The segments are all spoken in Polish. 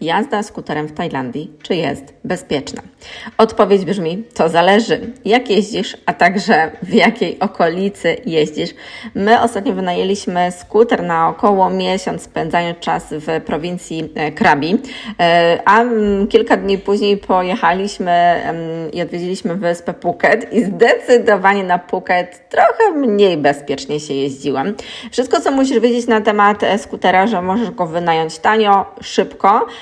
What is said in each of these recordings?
Jazda skuterem w Tajlandii, czy jest bezpieczna? Odpowiedź brzmi, to zależy, jak jeździsz, a także w jakiej okolicy jeździsz. My ostatnio wynajęliśmy skuter na około miesiąc, spędzając czas w prowincji e, Krabi, E, a kilka dni później pojechaliśmy i odwiedziliśmy wyspę Phuket i zdecydowanie na Phuket trochę mniej bezpiecznie się jeździłam. Wszystko, co musisz wiedzieć na temat e, skutera, że możesz go wynająć tanio, szybko,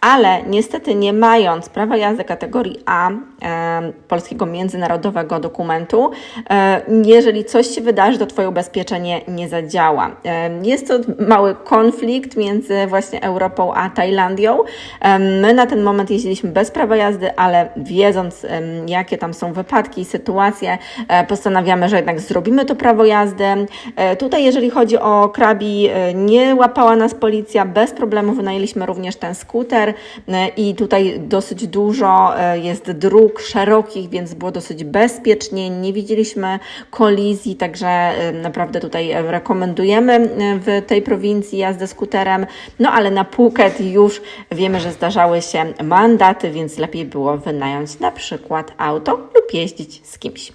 ale niestety nie mając prawa jazdy kategorii A e, polskiego międzynarodowego dokumentu, e, jeżeli coś się wydarzy, to Twoje ubezpieczenie nie zadziała. E, jest to mały konflikt między właśnie Europą a Tajlandią. E, my na ten moment jeździliśmy bez prawa jazdy, ale wiedząc, em, jakie tam są wypadki i sytuacje, e, postanawiamy, że jednak zrobimy to prawo jazdy. E, Tutaj, jeżeli chodzi o Krabi, e, nie łapała nas policja, bez problemu wynajęliśmy również ten skuter e, i tutaj dosyć dużo e, jest dróg szerokich, więc było dosyć bezpiecznie, nie widzieliśmy kolizji, także e, naprawdę tutaj rekomendujemy w tej prowincji jazdę skuterem, no ale na Phuket już wiemy, że zdarzały się mandaty, więc lepiej było wynająć na przykład auto lub jeździć z kimś.